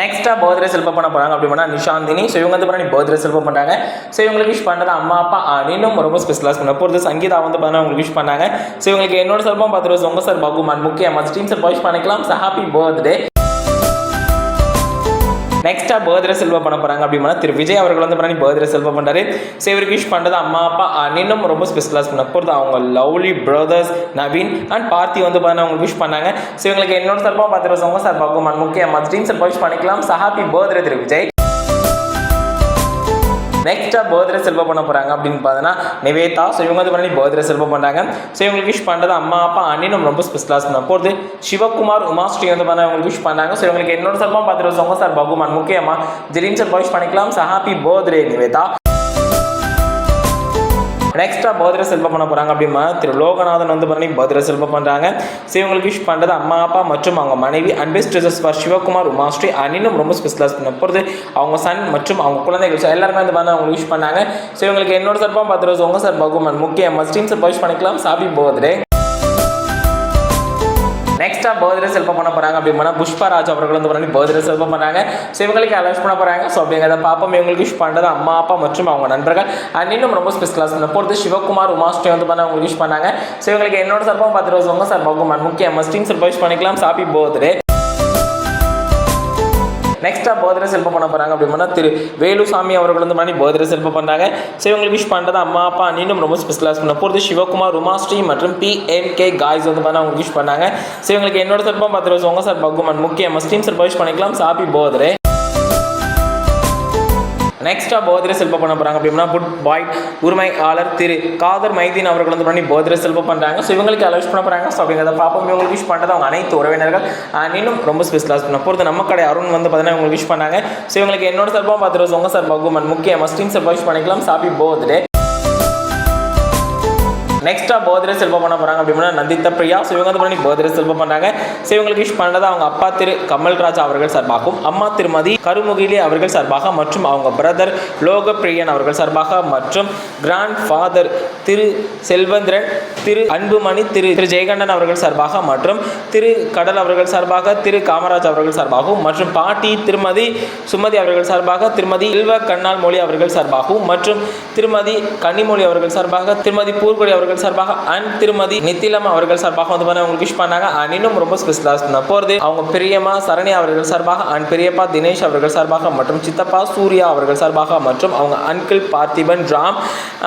நெக்ஸ்ட்டாக பர்த்டே செல்பம் பண்ண போகிறாங்க அப்படின்னா நிஷாந்தினி. ஸோ இவங்க வந்து பண்ணி பர்த்டே செல்பம் பண்ணுறாங்க ஸோ இவங்களுக்கு விஷ் பண்ணுறது அம்மா அப்பா இன்னும் ரொம்ப ஸ்பெஷலாக பண்ண போகிறது சங்கீதா வந்து பார்த்தீங்கன்னா உங்களுக்கு விஷ் பண்ணாங்க. ஸோ இவங்களுக்கு என்னோட செல்பம் பத்து ரோஸ் உங்கள் சார் பகுமான் முக்கியமாக ஸ்டீம் சார் விஷ் பண்ணிக்கலாம். ஸோ ஹாப்பி பர்த்டே நெக்ஸ்ட்டாக பர்த்டே செல்வம் பண்ண போகிறாங்க அப்படின்னா திரு விஜய் அவர்கள் வந்து பண்ணி பர்த்டே செல்வம் பண்ணுறாரு ஸோ இவருக்கு விஷ் பண்ணுறது அம்மா அப்பா அண்ணனும் ரொம்ப ஸ்பெஷலாக பண்ண போகிறது அவங்க லவ்லி பிரதர்ஸ் நவீன் அண்ட் பார்த்தி வந்து பார்த்தீங்கன்னா அவங்களுக்கு விஷ் பண்ணாங்க. ஸோ இவங்களுக்கு என்னோட சார்பாக பத்து ரோஸ் உங்கள் சார் பகுமான் முக்கியமாக ஸ்டீம் சார் விஷ் பண்ணிக்கலாம். ஸோ ஹாப்பி பர்த்டே திரு விஜய். நெக்ஸ்ட்டாக பர்த்டே செல்வம் பண்ண போகிறாங்க அப்படின்னு பார்த்தோன்னா நிவேதா. ஸோ இவங்க வந்து பண்ணி பர்த்டே செல்வம் பண்ணுறாங்க ஸோ இவங்களுக்கு விஷ் பண்ணுறது அம்மா அப்பா அண்ணினும் ரொம்ப ஸ்பெஷலாக இருந்தோம் போகிறது சிவகுமார் உமாஸ்ரீ வந்து பண்ண இவங்களுக்கு விஷ் பண்ணாங்க ஸோ இவங்களுக்கு என்னோட சார்பாக பார்த்து வருஷம் சார் பகுமான் முக்கியமாக ஜெரீன் சார் விஷ் பண்ணிக்கலாம். So happy birthday Nivetha. நெக்ஸ்ட்டாக பௌத்திர செல்வம் பண்ண போகிறாங்க அப்படின்னா திரு லோகநாதன் வந்து பண்ணி பௌத்திர செல்வம் பண்ணுறாங்க ஸோ இவங்களுக்கு விஷ் பண்ணுறது அம்மா அப்பா மற்றும் அவங்க மனைவி and best for Sivakumar Umasri அனிலும் ரொம்ப ஸ்பெஷலாக பண்ண போகிறது அவங்க சன் மற்றும் அவங்க குழந்தைகள் ஸோ எல்லாருமே வந்து பண்ண அவங்களுக்கு விஷ் பண்ணாங்க. ஸோ இவங்களுக்கு என்னோட சார்பாக பத்து ரோஸ் உங்கள் சார் பகுமான் முக்கிய மஸ்டீம் சார் விஷ் பண்ணிக்கலாம். Happy birthday. நெக்ஸ்ட்டாக பர்த்டே செல்பம் பண்ண போகிறாங்க அப்படின்னா புஷ்பராஜ் அவர்கள் வந்து பண்ணி பர்த்டே செல்பம் பண்ணாங்க ஸோ இவங்களுக்கு அலௌன்ஸ் பண்ண போகிறாங்க ஸோ அப்படிங்கிறத பாப்போம் இவங்களுக்கு விஷ் பண்ணுறது அம்மா அப்பா மற்றும் அவங்க நண்பர்கள். அண்ட் இன்னும் ரொம்ப ஸ்பெஷல் கிளாஸ் பண்ண போகிறது சிவகுமார் உமாஸ்டே வந்து பண்ண அவங்களுக்கு விஷ் பண்ணாங்க. ஸோ இவங்களுக்கு என்னோட சர்பம் பத்து ரோஸ் உங்கள் சார் பகுமான் முக்கிய மஸ்டிங் சார் விஷ் பண்ணிக்கலாம் சாப்பி பர்த்டே நெக்ஸ்ட்டாக பர்த்டே செல்பம் பண்ண போகிறாங்க அப்படின்னா திரு வேலுசாமி அவர்கள் வந்து பண்ணி பர்த்டே செல்பம் பண்ணுறாங்க ஸோ இவங்களுக்கு விஷ் பண்ணுறது அம்மா அப்பா இன்னும் ரொம்ப ஸ்பெஷலாக பண்ண போகிறது சிவகுமார் உமாஸ்ரீ மற்றும் பி எம் கே காய்ஸ் வந்து பண்ண அவங்க விஷ் பண்ணாங்க. ஸோ இவங்களுக்கு என்னோட செல்பம் பத்து ரோஸ் உங்கள் சார். பகுமன் முக்கிய ஸ்டீம் சார் விஷ் பண்ணிக்கலாம். Happy birthday. நெக்ஸ்ட்டாக போதிர செல்பம் பண்ண போகிறாங்க அப்படின்னா குட் பாய் உரிமையாளர் திரு காதர் மைதீன் அவர்கள் வந்து பண்ணி பர்த்டே செல்பம் பண்ணுறாங்க ஸோ இவங்களுக்கு அலௌஸ் பண்ண போகிறாங்க ஸோ அப்படிங்கிறத பார்ப்போம். இவங்களுக்கு விஷ் பண்ணுறது அவங்க அனைத்து உறவினர்கள். அண்ட் இன்னும் ரொம்ப ஸ்பெஷலாக பண்ண போகிறது நம்ம கடை அருண் வந்து பார்த்தீங்கன்னா இவங்களுக்கு விஷ் பண்ணாங்க. ஸோ இவங்களுக்கு என்னோட சார்பாக பார்த்துருவோம் உங்கள் சார் பகுமன் முக்கிய மஸ்டின் சார் விஷ் பண்ணிக்கலாம். சாப்பி போதே நெக்ஸ்ட்டாக பர்த்டே செல்வம் பண்ண போகிறாங்க அப்படின்னா நந்தித்த பிரியா. ஸோ இவங்க வந்து பண்ணி பர்த்டே செல்வம் பண்ணாங்க ஸோ இவங்களுக்கு விஷ் பண்ணது அவங்க அப்பா திரு கமல்ராஜ் அவர்கள் சார்பாகவும் அம்மா திருமதி கருமுகிலி அவர்கள் சார்பாக மற்றும் அவங்க பிரதர் லோகப்பிரியன் அவர்கள் சார்பாக மற்றும் கிராண்ட் ஃபாதர் திரு செல்வந்திரன் திரு அன்புமணி திரு திரு ஜெயகண்டன் அவர்கள் சார்பாக மற்றும் திரு கடல் அவர்கள் சார்பாக திரு காமராஜ் அவர்கள் சார்பாகவும் மற்றும் பாட்டி திருமதி சுமதி அவர்கள் சார்பாக திருமதி இல்வ கண்ணால் மொழி அவர்கள் சார்பாகவும் மற்றும் திருமதி கன்னிமொழி அவர்கள் சார்பாக திருமதி பூர்கொடி அவர்கள் சார்பாக அண்ட் திருமதி நித்திலம் அவர்கள் சார்பாக வந்து பண்ண உங்களுக்கு விஷ் பண்ணாங்க. அண்ட் இன்னும் ரொம்ப ஸ்பெஷலாக போகிறது அவங்க பெரியம்மா சரணி அவர்கள் சார்பாக அண்ட் பெரியப்பா தினேஷ் அவர்கள் சார்பாக மற்றும் சித்தப்பா சூர்யா அவர்கள் சார்பாக மற்றும் அவங்க அன்கிள் பார்த்திபன் ராம்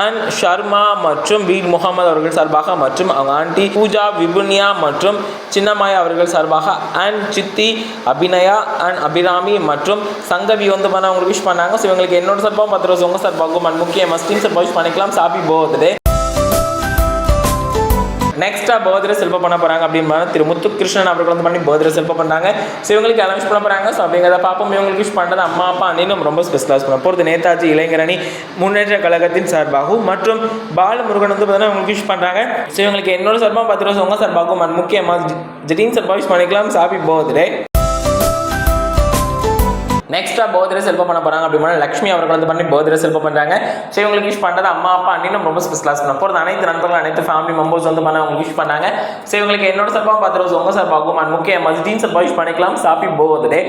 அண்ட் ஷர்மா மற்றும் வீர் முகமது அவர்கள் சார்பாக மற்றும் அவங்க ஆண்டி பூஜா விபுன்யா மற்றும் சின்னம்மாயா அவர்கள் சார்பாக அண்ட் சித்தி அபிநயா அண்ட் அபிராமி மற்றும் சங்கவி வந்து பண்ண அவங்களுக்கு விஷ் பண்ணாங்க. ஸோ இவங்களுக்கு என்னோட சார்பாகவும் பத்து ரோஸ் உங்கள் சார்பாகவும் அண்ட் முக்கிய மஸ்டின் சார் விஷ் பண்ணிக்கலாம். சாப்பி போகுது. நெக்ஸ்ட்டாக பர்த்டே செல்ப பண்ண போகிறாங்க அப்படின்னு திரு முத்துகிருஷ்ணன் அவர்கள் வந்து பண்ணி பர்த்டே செல்பம் பண்ணுறாங்க ஸோ இவங்களுக்கு அனௌன்ஸ் பண்ண போகிறாங்க ஸோ அப்படிங்கிறத பார்ப்போம். இவங்களுக்கு விஷ் பண்ணுறது அம்மா அப்பா அண்ணினும் ரொம்ப ஸ்பெஷலாக பண்ண போகிறது நேதாஜி இளைஞரணி முன்னேற்ற கழகத்தின் சார்பாகவும் மற்றும் பாலமுருகன் வந்து பார்த்தீங்கன்னா இவங்களுக்கு விஷ் பண்ணுறாங்க ஸோ இவங்களுக்கு என்னோட சார்பாக பத்து ரோஸ் உங்கள் சார்பாகவும் முக்கியமாக ஜெட்டின் சார்பாக விஷ் பண்ணிக்கலாம். சாப்பி பர்த்டே நெக்ஸ்ட்டாக பர்த்டே செல்ப பண்ண போகிறாங்க அப்படின்னா லக்ஷ்மி அவர்கள் வந்து பண்ணி பர்த்டே செல்ப பண்ணுறாங்க ஸோ இவங்களுக்கு விஷ் பண்ணுறது அம்மா அப்பா அண்ணினும் ரொம்ப ஸ்பெஷலாக பண்ண போகிறது அனைத்து நண்பர்கள் அனைத்து ஃபேமிலி மெம்பர்ஸ் வந்து பண்ண அவங்க விஷ் பண்ணாங்க. ஸோ இவங்களுக்கு என்னோட சார்பாக பத்து ரோஸ் உங்கள் சார்பாகவும் அண்ட் முக்கிய மஸ்டீன் சார்பாக விஷ் பண்ணிக்கலாம். சாப்பி பர்த்டே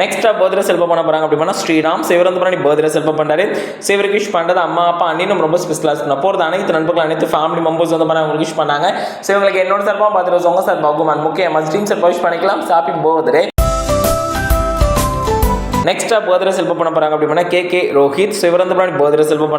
நெக்ஸ்ட்டாக பர்த்டே செல்பம் பண்ண போகிறாங்க அப்படின்னா ஸ்ரீராம். சிவர் வந்து பண்ணி பர்த்டே செல்பம் பண்ணுறாரு சிவருக்கு விஷ் பண்ணுறது அம்மா அப்பா அண்ணினும் ரொம்ப ஸ்பெஷலாக பண்ண போகிறது அனைத்து நண்பர்கள் அனைத்து ஃபேமிலி மெம்பர்ஸ் வந்து பண்ண அவங்களுக்கு விஷ் பண்ணாங்க. சிவங்களுக்கு என்னோட சார்பாக பத்து ரோஸ் உங்கள் சார் அண்ட் முக்கிய மஸ்டீன் சார் விஷ் பண்ணிக்கலாம். சாப்பி பர்த்டே நெக்ஸ்ட்டாக பர்த்டே செல்பம் பண்ண போகிறாங்க அப்படின்னா கே கே ரோஹித் ஸோ இவர் வந்து பண்ணி பர்த்டே செல்பம்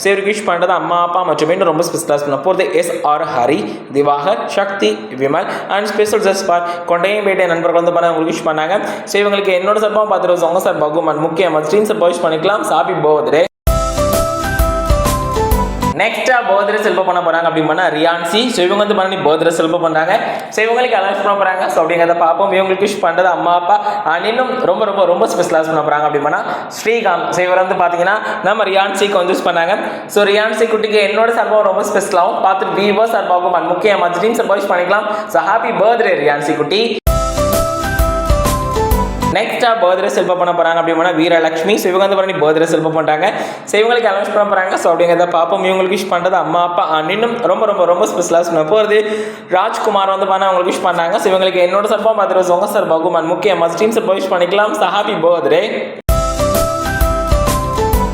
ஸோ இவருக்கு விஷ் பண்ணுறது அம்மா அப்பா மற்றும் இன்னும் ரொம்ப ஸ்பெஷலாக பண்ண போகிறது S R Hari Diwakar Sakthi Vimal. And special just for Kondaiyampettai நண்பர்கள் வந்து பண்ண உங்களுக்கு விஷ் பண்ணாங்க. ஸோ இவங்களுக்கு என்னோட சார்பாக பார்த்து ரோஸ் உங்கள் சார் பகுமன் முக்கியமாக ஸ்ட்ரீம் சார் விஷ் பண்ணிக்கலாம். சாப்பி பர்த்டே நெக்ஸ்ட்டாக பர்த்டே செல்ப பண்ண போகிறாங்க அப்படின்னு ரியான்சி. ஸோ இவங்க வந்து பண்ணி பர்த்டே செல்ப பண்ணுறாங்க ஸோ இவங்களுக்கு அனௌன்ஸ் பண்ண போகிறாங்க ஸோ அப்படிங்கிறத பார்ப்போம். இவங்களுக்கு விஷ் பண்ணுறது அம்மா அப்பா அண்ட் இன்னும் ரொம்ப ரொம்ப ரொம்ப ஸ்பெஷலாக பண்ண போகிறாங்க அப்படின்னா ஸ்ரீகாந்த். ஸோ இவர் வந்து பார்த்தீங்கன்னா நம்ம ரியான்சிக்கு வந்து யூஸ் பண்ணாங்க. ஸோ ரியான்சி குட்டிக்கு என்னோட சார்பாகவும் ரொம்ப ஸ்பெஷலாகவும் பார்த்துட்டு வீவோ சார்பாகவும் முக்கியமாக டீம் சார்பாக பண்ணிக்கலாம். ஸோ ஹாப்பி பர்த்டே ரியான்சி குட்டி. நெக்ஸ்ட்டாக பர்த்டே செல்ப பண்ண போகிறாங்க அப்படின்னா வீரலட்சுமி ஸோ இவங்க வந்து பண்ணி பர்த்டே செல்ப பண்ணுறாங்க ஸோ இவங்களுக்கு அனௌன்ஸ் பண்ண போகிறாங்க ஸோ அப்படிங்கிறத பார்ப்போம் இவங்களுக்கு விஷ் பண்ணுறது அம்மா அப்பா இன்னும் ரொம்ப ரொம்ப ரொம்ப ஸ்பெஷலாக சொன்ன போகிறது ராஜ்குமார் வந்து பண்ண அவங்களுக்கு விஷ் பண்ணாங்க ஸோ இவங்களுக்கு என்னோட சார்பாக பர்த்டே உங்கள் சார் பகுமான் முக்கியமாக டீம் சார்பாக விஷ் பண்ணிக்கலாம் ஸோ ஹாப்பி பர்த்டே